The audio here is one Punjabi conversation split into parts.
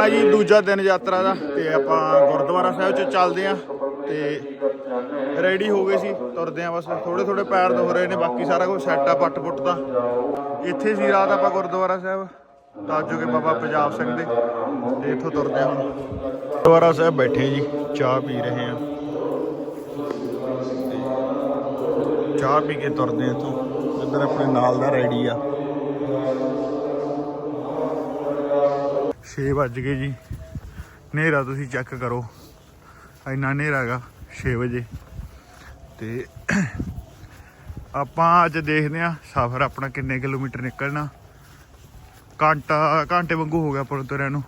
ਆਪਣਾ ਜੀ, ਦੂਜਾ ਦਿਨ ਯਾਤਰਾ ਦਾ ਤੇ ਆਪਾਂ ਗੁਰਦੁਆਰਾ ਸਾਹਿਬ ਚ ਚੱਲਦੇ ਆ ਤੇ ਰੈਡੀ ਹੋ ਗਏ ਸੀ, ਤੁਰਦੇ ਆ ਬਸ ਥੋੜੇ ਥੋੜੇ ਪੈਰ ਦੁਖ ਰਹੇ ਨੇ, ਬਾਕੀ ਸਾਰਾ ਕੁਝ ਸੈੱਟ ਆ ਪੱਟ ਪੁੱਟ ਦਾ। ਇੱਥੇ ਸੀ ਰਾਤ ਆਪਾਂ ਗੁਰਦੁਆਰਾ ਸਾਹਿਬ ਤਾਜੋ ਕੇ ਬਾਬਾ ਪੰਜਾਬ ਸਿੰਘ ਦੇ, ਤੇ ਇੱਥੋਂ ਤੁਰਦੇ ਆ ਹੁਣ। ਗੁਰਦੁਆਰਾ ਸਾਹਿਬ ਬੈਠੇ ਜੀ, ਚਾਹ ਪੀ ਰਹੇ ਆ। ਚਾਹ ਪੀ ਕੇ ਤੁਰਦੇ ਆ ਇੱਥੋਂ, ਇੱਧਰ ਆਪਣੇ ਨਾਲ ਦਾ ਰੈਡੀ ਆ। 6 ਵੱਜ ਗਏ ਜੀ। ਹਨੇਰਾ ਤੁਸੀਂ ਚੈੱਕ ਕਰੋ। ਇੰਨਾ ਹਨੇਰਾ ਹੈਗਾ 6 ਵਜੇ। ਤੇ ਆਪਾਂ ਅੱਜ ਦੇਖਦੇ ਆ ਸਫ਼ਰ ਆਪਣਾ ਕਿੰਨੇ ਕਿਲੋਮੀਟਰ ਨਿਕਲਣਾ। ਘੰਟਾ, ਘੰਟੇ ਵਾਂਗੂ ਹੋ ਗਿਆ ਪਰ ਤੁਰਿਆਂ ਨੂੰ।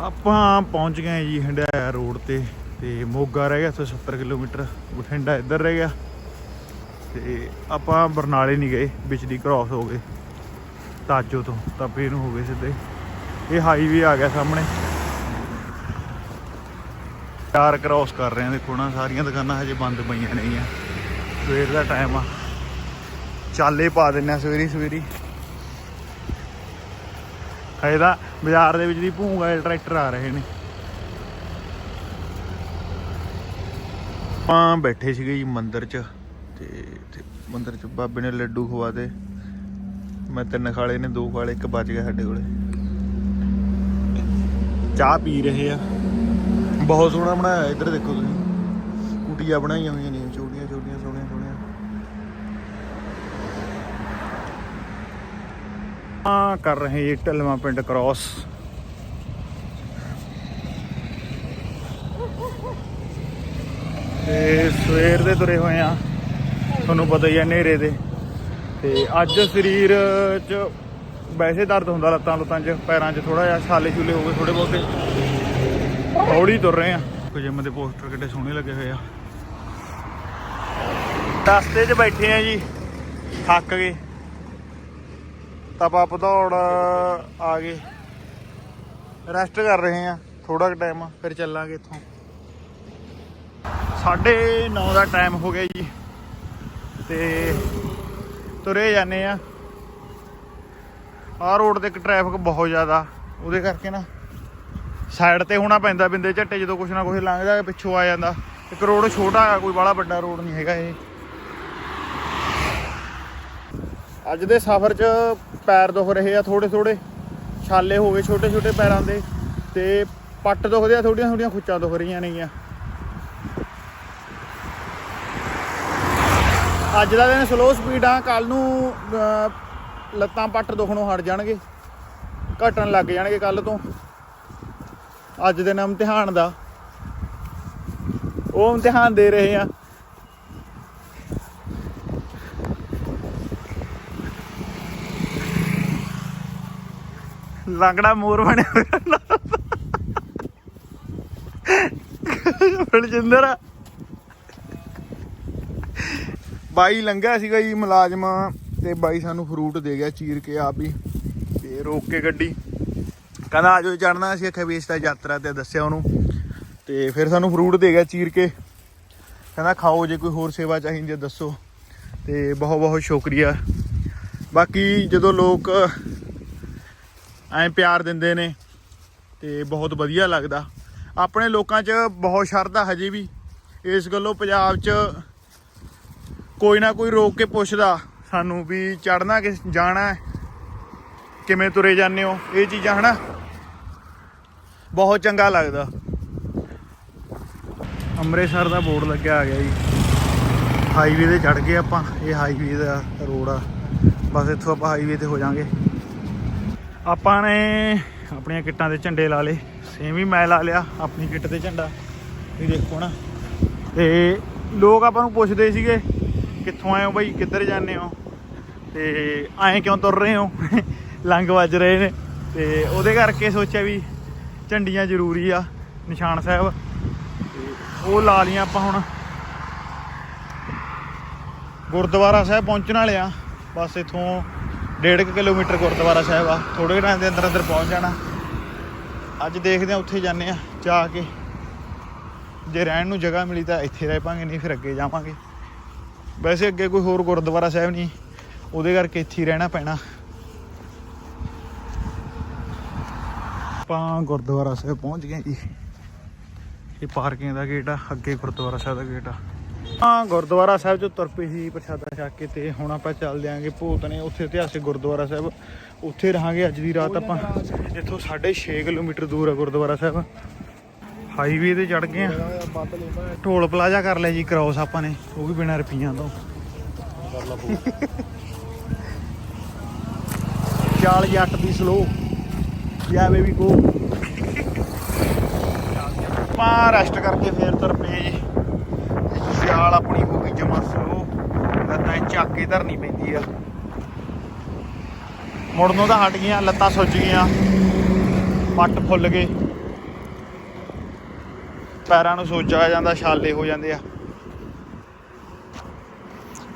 ਆਪਾਂ ਪਹੁੰਚ ਗਏ ਜੀ ਹੰਡਾਇਆ ਰੋਡ ਤੇ। ਤੇ ਮੋਗਾ ਰਹਿ ਗਿਆ ਇੱਥੋਂ 70 ਕਿਲੋਮੀਟਰ। ਬਠਿੰਡਾ ਇੱਧਰ ਰਹਿ ਗਿਆ। ਤੇ ਆਪਾਂ ਬਰਨਾਲੇ ਨਹੀਂ ਗਏ, ਵਿੱਚ ਦੀ ਕ੍ਰਾਸ ਹੋ ਗਏ। ਤਾਜੋ ਤੋਂ, ਤਪੇ ਨੂੰ ਹੋ ਗਏ ਸਿੱਧੇ। ਇਹ ਹਾਈਵੇ ਆ ਗਿਆ ਸਾਹਮਣੇ। ਚਾਰ ਕ੍ਰਾਸ ਕਰ ਰਹੇ ਆ, ਦੇਖੋ ਨਾ, ਸਾਰੀਆਂ ਦੁਕਾਨਾਂ ਹਜੇ ਬੰਦ ਪਈਆਂ ਨਹੀਂ ਆ ਸਵੇਰ ਦਾ ਟਾਈਮ ਆ। ਚਾਲੇ ਪਾ ਦਿੰਨੇ ਆ ਸਵੇਰੀ ਸਵੇਰੀ। ਹਜੇ ਤਾਂ ਬਾਜ਼ਾਰ ਦੇ ਵਿੱਚ ਦੀ ਭੂੰਗ ਵਾਲੇ ਟਰੈਕਟਰ ਆ ਰਹੇ ਨੇ। ਆਪਾਂ ਬੈਠੇ ਸੀਗੇ ਜੀ ਮੰਦਿਰ 'ਚ, ਤੇ ਤੇ ਮੰਦਿਰ 'ਚ ਬਾਬੇ ਨੇ ਲੱਡੂ ਖਵਾ ਦੇ ਮੈਂ ਤਿੰਨ ਖਾਲੇ ਨੇ, ਦੋ ਖਾਲੇ, ਇੱਕ ਬਚ ਗਿਆ ਸਾਡੇ ਕੋਲੇ। ਚਾਹ ਪੀ ਰਹੇ ਆ। ਬਹੁਤ ਸੋਹਣਾ ਬਣਾਇਆ, ਇੱਧਰ ਦੇਖੋ ਤੁਸੀਂ। ਕੁਟੀਆਂ ਬਣਾਈਆਂ ਹੋਈਆਂ ਨੇ, ਛੋਟੀਆਂ ਛੋਟੀਆਂ, ਸੋਹਣੀਆਂ ਸੋਹਣੀਆਂ। ਆ ਕਰ ਰਹੇ ਜੀ, ਢਲਵਾ ਪਿੰਡ ਕ੍ਰਾਸ ਤੇ ਸਵੇਰ ਦੇ ਤੁਰੇ ਹੋਏ ਆ। ਤੁਹਾਨੂੰ ਪਤਾ ਹੀ ਆ, ਹਨੇਰੇ ਦੇ। ਤੇ ਅੱਜ ਸਰੀਰ 'ਚ ਵੈਸੇ ਦਰਦ ਹੁੰਦਾ ਲੱਤਾਂ ਲੁੱਤਾਂ 'ਚ, ਪੈਰਾਂ 'ਚ ਥੋੜਾ ਜਿਹਾ, ਛਾਲੇ ਛੁਲੇ ਹੋ ਗਏ ਥੋੜੇ ਬਹੁਤੇ। ਹੌਲੀ ਤੁਰ ਰਹੇ ਆ। ਜਿਮ ਦੇ ਪੋਸਟਰ ਕਿੱਡੇ ਸੋਹਣੇ ਲੱਗੇ ਹੋਏ ਆ। ਰਸਤੇ 'ਚ ਬੈਠੇ ਆ ਜੀ, ਥੱਕ ਗਏ। ਤਪਾ ਪਧੌੜ ਆ ਗਏ। ਰੈਸਟ ਕਰ ਰਹੇ ਆ ਥੋੜਾ ਕੁ ਟਾਈਮ ਫਿਰ ਚੱਲਾਂਗੇ ਇੱਥੋਂ। 9:30 ਦਾ ਟਾਈਮ ਹੋ ਗਿਆ ਜੀ। ਤੇ ਤੁਰੇ ਜਾਂਦੇ ਆ। ਆਹ ਰੋਡ ਤੇ ਇੱਕ ਟ੍ਰੈਫਿਕ ਬਹੁਤ ਜ਼ਿਆਦਾ। ਉਹਦੇ ਕਰਕੇ ਨਾ ਸਾਈਡ ਤੇ ਹੋਣਾ ਪੈਂਦਾ ਬਿੰਦੇ ਝੱਟੇ, ਜਦੋਂ ਕੁਛ ਨਾ ਕੁਛ ਲੰਘਦਾ ਪਿੱਛੋਂ ਆ ਜਾਂਦਾ। ਇੱਕ ਰੋਡ ਛੋਟਾ ਹੈ ਕੋਈ ਬੜਾ ਵੱਡਾ ਰੋਡ ਨਹੀਂ ਹੈਗਾ ਇਹ। ਅੱਜ ਦੇ ਸਫ਼ਰ 'ਚ ਪੈਰ ਦੁਖ ਰਹੇ ਆ ਥੋੜੇ ਥੋੜੇ ਛਾਲੇ ਹੋ ਗਏ ਛੋਟੇ ਛੋਟੇ ਪੈਰਾਂ ਦੇ ਤੇ ਪੱਟ ਦੁਖਦੇ ਆ ਥੋੜੀਆਂ ਥੋੜੀਆਂ ਖੁੱਚਾਂ ਦੁਖ ਰਹੀਆਂ ਨੇਗੀਆਂ। ਅੱਜ ਦਾ ਦਿਨ ਸਲੋ ਸਪੀਡ ਆ ਕੱਲ ਨੂੰ ਅਹ, ਲੱਤਾਂ ਪੱਟ ਦੁਖਣੋਂ ਹਟ ਜਾਣਗੇ। ਘਟਣ ਲੱਗ ਜਾਣਗੇ ਕੱਲ ਤੋਂ। ਅੱਜ ਦੇ ਨਾਮ ਇਮਤਿਹਾਨ ਦਾ। ਉਹ ਇਮਤਿਹਾਨ ਦੇ ਰਹੇ ਆ। ਲੰਗੜਾ ਮੋਰ ਬਣਿਆ ਹੋਇਆ। ਬਲਜਿੰਦਰ ਆ। ਬਾਈ ਲੰਘਿਆ ਸੀਗਾ ਜੀ ਮੁਲਾਜ਼ਮ ਤੇ ਬਾਈ ਸਾਨੂੰ ਫਰੂਟ ਦੇ ਗਿਆ ਚੀਰ ਕੇ ਆਪ ਹੀ ਤੇ ਰੋਕ ਕੇ ਗੱਡੀ। ਕਹਿੰਦਾ ਆਜੋ ਚੜਨਾ ਸੀ ਆਖਿਆ ਵੀ ਇਸ ਤਾਂ ਯਾਤਰਾ ਤੇ ਦੱਸਿਆ ਉਹਨੂੰ। ਤੇ ਫਿਰ ਸਾਨੂੰ ਫਰੂਟ ਦੇ ਗਿਆ ਚੀਰ ਕੇ। ਕਹਿੰਦਾ ਖਾਓ ਜੇ ਕੋਈ ਹੋਰ ਸੇਵਾ ਚਾਹੀਦੀ ਜੇ ਦੱਸੋ। ਤੇ ਬਹੁਤ ਬਹੁਤ ਸ਼ੁਕਰੀਆ। ਬਾਕੀ ਜਦੋਂ ਲੋਕ ਐਂ ਪਿਆਰ ਦਿੰਦੇ ਨੇ ਤੇ ਬਹੁਤ ਵਧੀਆ ਲੱਗਦਾ। ਆਪਣੇ ਲੋਕਾਂ 'ਚ ਬਹੁਤ ਸ਼ਰਧਾ ਹਜੇ ਵੀ। ਇਸ ਗੱਲੋਂ ਪੰਜਾਬ 'ਚ ਕੋਈ ਨਾ ਕੋਈ ਰੋਕ ਕੇ ਪੁੱਛਦਾ ਸਾਨੂੰ ਵੀ ਚੜਨਾ ਕਿ ਜਾਣਾ ਕਿਵੇਂ ਤੁਰੇ ਜਾਂਦੇ ਹੋ? ਇਹ ਚੀਜ਼ਾਂ ਹਨਾ? ਬਹੁਤ ਚੰਗਾ ਲੱਗਦਾ। ਅੰਮ੍ਰਿਤਸਰ ਦਾ ਬੋਰਡ ਲੱਗਿਆ ਆ ਗਿਆ ਜੀ। ਹਾਈਵੇ ਤੇ ਚੜ ਗਏ ਆਪਾਂ। ਇਹ ਹਾਈਵੇ ਦਾ ਰੋਡ ਆ। ਬਸ ਇੱਥੋਂ ਆਪਾਂ ਹਾਈਵੇ ਤੇ ਹੋ ਜਾਾਂਗੇ ਆਪਾਂ ਨੇ ਆਪਣੀਆਂ ਕਿੱਟਾਂ ਦੇ ਝੰਡੇ ਲਾ ਲਏ। ਸੇਮ ਹੀ ਮੈਂ ਲਾ ਲਿਆ ਆਪਣੀ ਕਿੱਟ ਤੇ ਝੰਡਾ। ਇਹ ਦੇਖੋ ਨਾ। ਤੇ ਲੋਕ ਆਪਾਂ ਨੂੰ ਪੁੱਛਦੇ ਸੀਗੇ ਕਿੱਥੋਂ ਆਏ ਹੋ ਬਾਈ? ਕਿੱਧਰ ਜਾਂਦੇ ਹੋ? ਤੇ ਐਂ ਕਿਉਂ ਤੁਰ ਰਹੇ ਹੋ? ਲੰਗ ਵੱਜ ਰਹੇ ਨੇ। ਤੇ ਉਹਦੇ ਕਰਕੇ ਸੋਚਿਆ ਵੀ ਝੰਡੀਆਂ ਜ਼ਰੂਰੀ ਆ, ਨਿਸ਼ਾਨ ਸਾਹਿਬ। ਤੇ ਉਹ ਲਾ ਲੀਆਂ ਆਪਾਂ ਹੁਣ। ਗੁਰਦੁਆਰਾ ਸਾਹਿਬ ਪਹੁੰਚਣ ਵਾਲੇ ਆ। ਬਸ ਇਥੋਂ 1.5 ਕਿਲੋਮੀਟਰ ਗੁਰਦੁਆਰਾ ਸਾਹਿਬ ਆ। ਥੋੜੇ ਟਾਈਮ ਦੇ ਅੰਦਰ ਅੰਦਰ ਪਹੁੰਚ ਜਾਣਾ। ਅੱਜ ਦੇਖਦੇ ਆ, ਉੱਥੇ ਜਾਂਦੇ ਆ, ਜਾ ਕੇ। ਜੇ ਰਹਿਣ ਨੂੰ ਜਗ੍ਹਾ ਮਿਲੀ ਤਾਂ ਇੱਥੇ ਰਹਿ ਪਾਂਗੇ, ਨਹੀਂ ਫਿਰ ਅੱਗੇ ਜਾਵਾਂਗੇ। ਵੈਸੇ ਅੱਗੇ ਕੋਈ ਹੋਰ ਗੁਰਦੁਆਰਾ ਸਾਹਿਬ ਨਹੀਂ, ਉਹਦੇ ਕਰਕੇ ਇੱਥੇ ਰਹਿਣਾ ਪੈਣਾ। ਆਪਾਂ ਗੁਰਦੁਆਰਾ ਸਾਹਿਬ ਪਹੁੰਚ ਗਏ ਜੀ। ਇਹ ਪਾਰਕਿੰਗ ਦਾ ਗੇਟ ਆ, ਅੱਗੇ ਗੁਰਦੁਆਰਾ ਸਾਹਿਬ ਦਾ ਗੇਟ ਆ। ਹਾਂ, ਗੁਰਦੁਆਰਾ ਸਾਹਿਬ ਚੋਂ ਤੁਰ ਸੀ ਪ੍ਰਸ਼ਾਦਾ ਛਕ ਕੇ ਤੇ ਹੁਣ ਆਪਾਂ ਚੱਲਦੇ ਆਂਗੇ ਭੂਤਨੇ ਉੱਥੇ ਇਤਿਹਾਸਿਕ ਗੁਰਦੁਆਰਾ ਸਾਹਿਬ, ਉੱਥੇ ਰਹਾਂਗੇ ਅੱਜ ਦੀ ਰਾਤ ਆਪਾਂ। ਇੱਥੋਂ 6.5 ਕਿਲੋਮੀਟਰ ਦੂਰ ਆ ਗੁਰਦੁਆਰਾ ਸਾਹਿਬ। ਹਾਈਵੇ ਤੇ ਚੜ ਗਏ ਆ। ਢੋਲ ਪਲਾਜ਼ਾ ਕਰ ਲਿਆ ਜੀ ਕ੍ਰਾਸ ਆਪਾਂ ਨੇ। ਉਹ ਵੀ ਬਿਨਾਂ ਰੁਪਈਆਂ ਤੋਂ। ਚਾਲ ਜੱਟ ਦੀ ਸਲੋ ਜਾਵੇ ਬੇਬੀ ਗੋ ਆਪਾਂ ਰੈਸਟ ਕਰਕੇ ਫੇਰ ਤੁਰ ਪਏ ਜੀ। ਚਾਲ ਆਪਣੀ ਹੋ ਗਈ ਜਮਾ ਸਲੋ ਲੱਤਾਂ ਇਹ ਚੱਕ ਕੇ ਧਰਨੀ ਪੈਂਦੀ ਆ। ਮੁੜਨੋਂ ਤਾਂ ਹਟ ਗਈਆਂ, ਲੱਤਾਂ ਸੁੱਜ ਗਈਆਂ। ਪੱਟ ਫੁੱਲ ਗਏ। ਪੈਰਾਂ ਨੂੰ ਸੋਜਾ ਆ ਜਾਂਦਾ, ਛਾਲੇ ਹੋ ਜਾਂਦੇ ਆ।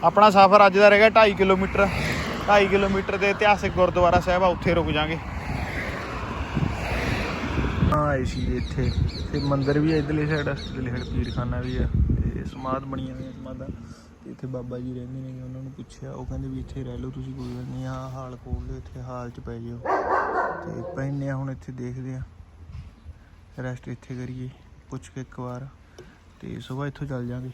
ਆਪਣਾ ਸਫ਼ਰ ਅੱਜ ਦਾ ਰਹਿ ਗਿਆ 2.5 ਕਿਲੋਮੀਟਰ। 2.5 ਕਿਲੋਮੀਟਰ ਦੇ ਇਤਿਹਾਸਿਕ ਗੁਰਦੁਆਰਾ ਸਾਹਿਬ ਆ, ਉੱਥੇ ਰੁਕ ਜਾਾਂਗੇ। ਹਾਂ, ਆਏ ਸੀ ਜੀ ਇੱਥੇ। ਤੇ ਮੰਦਿਰ ਵੀ ਹੈ ਇਧਰਲੀ ਸਾਈਡ ਇਧਰਲੀ ਸਾਈਡ ਪੀਰਖਾਨਾ ਵੀ ਆ। ਤੇ ਸਮਾਧ ਬਣੀਆਂ ਹੋਈਆਂ ਸਮਾਧਾਂ। ਤੇ ਇੱਥੇ ਬਾਬਾ ਜੀ ਰਹਿੰਦੇ ਨੇ ਉਹਨਾਂ ਨੂੰ ਪੁੱਛਿਆ। ਉਹ ਕਹਿੰਦੇ ਵੀ ਇੱਥੇ ਰਹਿ ਲਓ, ਤੁਸੀਂ ਕੋਈ ਗੱਲ ਨਹੀਂ। ਆ ਹਾਲ ਖੋਲ ਲਿਓ, ਇੱਥੇ ਹਾਲ 'ਚ ਪੈ ਜਿਓ। ਤੇ ਪੈਨੇ ਆ, ਹੁਣ ਇੱਥੇ ਦੇਖਦੇ ਆ। ਰੈਸਟ ਇੱਥੇ ਕਰੀਏ। ਪੁੱਛ ਕੇ ਇੱਕ ਵਾਰ ਤੇ ਸਵੇਰ ਇੱਥੋਂ ਚੱਲ ਜਾਾਂਗੇ।